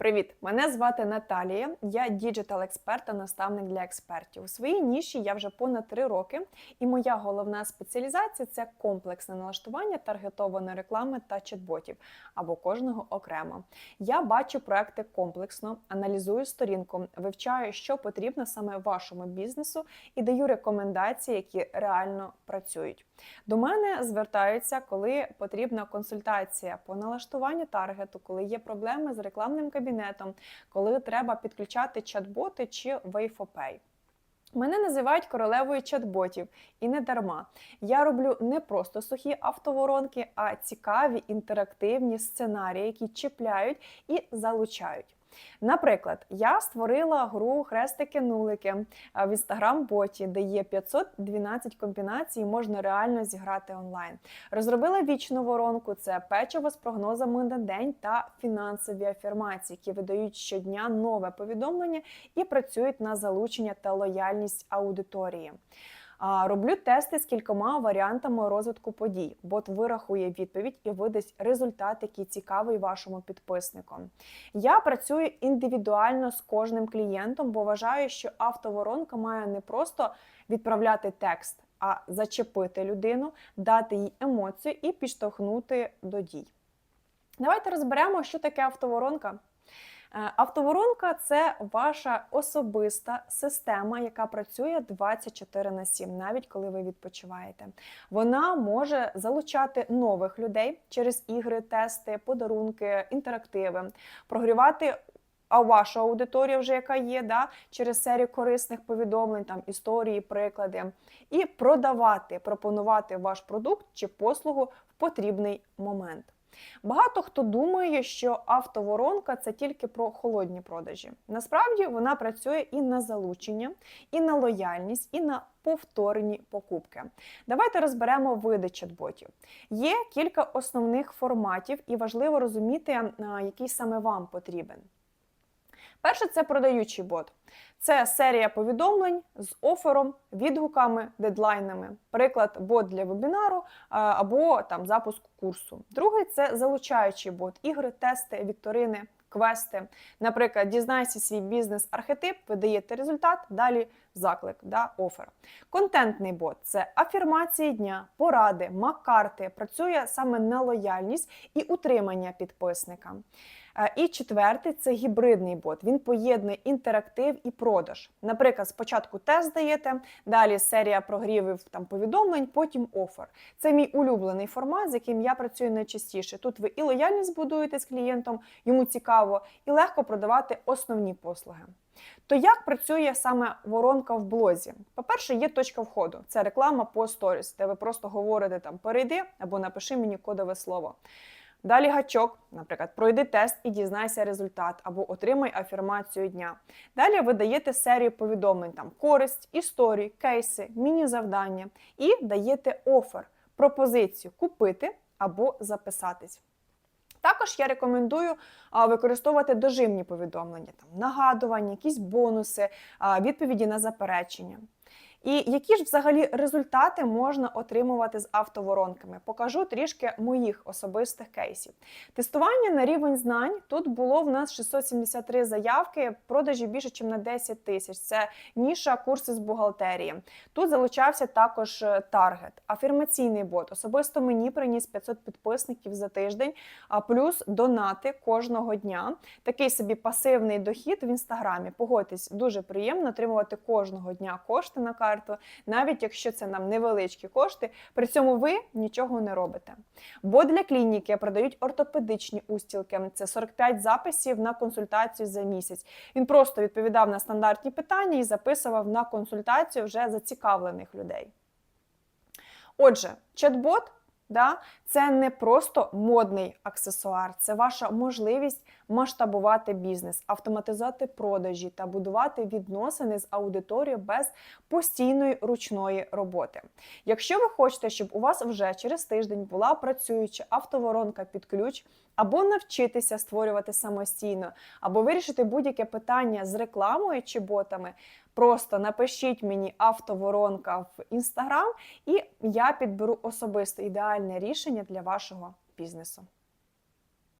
Привіт! Мене звати Наталія. Я діджитал-експерт та наставник для експертів. У своїй ніші я вже понад три роки, і моя головна спеціалізація це комплексне налаштування таргетованої реклами та чат-ботів або кожного окремо. Я бачу проекти комплексно, аналізую сторінку, вивчаю, що потрібно саме вашому бізнесу, і даю рекомендації, які реально працюють. До мене звертаються, коли потрібна консультація по налаштуванню таргету, коли є проблеми з рекламним кабінетом, коли треба підключати чат-боти чи Wave4Pay. Мене називають королевою чат-ботів і не дарма. Я роблю не просто сухі автоворонки, а цікаві інтерактивні сценарії, які чіпляють і залучають. Наприклад, я створила гру Хрестики-нулики в інстаграм-боті, де є 512 комбінацій, можна реально зіграти онлайн. Розробила вічну воронку: це печиво з прогнозами на день та фінансові афірмації, які видають щодня нове повідомлення і працюють на залучення та лояльність аудиторії. Роблю тести з кількома варіантами розвитку подій. Бот вирахує відповідь і видасть результат, який цікавий вашому підписнику. Я працюю індивідуально з кожним клієнтом, бо вважаю, що автоворонка має не просто відправляти текст, а зачепити людину, дати їй емоцію і підштовхнути до дій. Давайте розберемо, що таке автоворонка. Е, Автоворонка це ваша особиста система, яка працює 24 на 7, навіть коли ви відпочиваєте. Вона може залучати нових людей через ігри, тести, подарунки, інтерактиви, прогрівати. А ваша аудиторія, вже яка є, да, через серію корисних повідомлень, там історії, приклади, і продавати, пропонувати ваш продукт чи послугу в потрібний момент. Багато хто думає, що автоворонка це тільки про холодні продажі. Насправді вона працює і на залучення, і на лояльність, і на повторні покупки. Давайте розберемо види чат-ботів. Є кілька основних форматів, і важливо розуміти, який саме вам потрібен. Перше це продаючий бот. Це серія повідомлень з офером, відгуками, дедлайнами. Приклад, бот для вебінару або там запуск курсу. Другий це залучаючий бот, ігри, тести, вікторини, квести. Наприклад, дізнайся свій бізнес-архетип, ви даєте результат, далі заклик, да, офер. Контентний бот це афірмації дня, поради, мак-карти, працює саме на лояльність і утримання підписника. І четвертий це гібридний бот. Він поєднує інтерактив і продаж. Наприклад, спочатку тест даєте, далі серія прогрівів там повідомлень, потім офер. Це мій улюблений формат, з яким я працюю найчастіше. Тут ви і лояльність будуєте з клієнтом, йому цікаво, і легко продавати основні послуги. То як працює саме воронка в блозі? По-перше, є точка входу. Це реклама по сторіс, де ви просто говорите там перейди або напиши мені кодове слово. Далі гачок, наприклад, пройди тест і дізнайся результат, або отримай афірмацію дня. Далі ви даєте серію повідомлень, там користь, історії, кейси, міні-завдання і даєте офер, пропозицію купити або записатись. Також я рекомендую використовувати дожимні повідомлення, там нагадування, якісь бонуси, відповіді на заперечення. І які ж взагалі результати можна отримувати з автоворонками? Покажу трішки моїх особистих кейсів. Тестування на рівень знань тут було в нас 673 заявки, продажі більше, ніж на 10 тисяч. Це ніша курси з бухгалтерії. Тут залучався також е, таргет, афірмаційний бот. Особисто мені приніс 500 підписників за тиждень, а плюс донати кожного дня. Такий собі пасивний дохід в інстаграмі. Погодьтесь, дуже приємно отримувати кожного дня кошти на карту карту, навіть якщо це нам невеличкі кошти, при цьому ви нічого не робите. Бо для клініки продають ортопедичні устілки. Це 45 записів на консультацію за місяць. Він просто відповідав на стандартні питання і записував на консультацію вже зацікавлених людей. Отже, чат-бот Да? Це не просто модний аксесуар, це ваша можливість масштабувати бізнес, автоматизувати продажі та будувати відносини з аудиторією без постійної ручної роботи. Якщо ви хочете, щоб у вас вже через тиждень була працююча автоворонка під ключ, або навчитися створювати самостійно, або вирішити будь-яке питання з рекламою чи ботами, Просто напишіть мені автоворонка в інстаграм, і я підберу особисто ідеальне рішення для вашого бізнесу.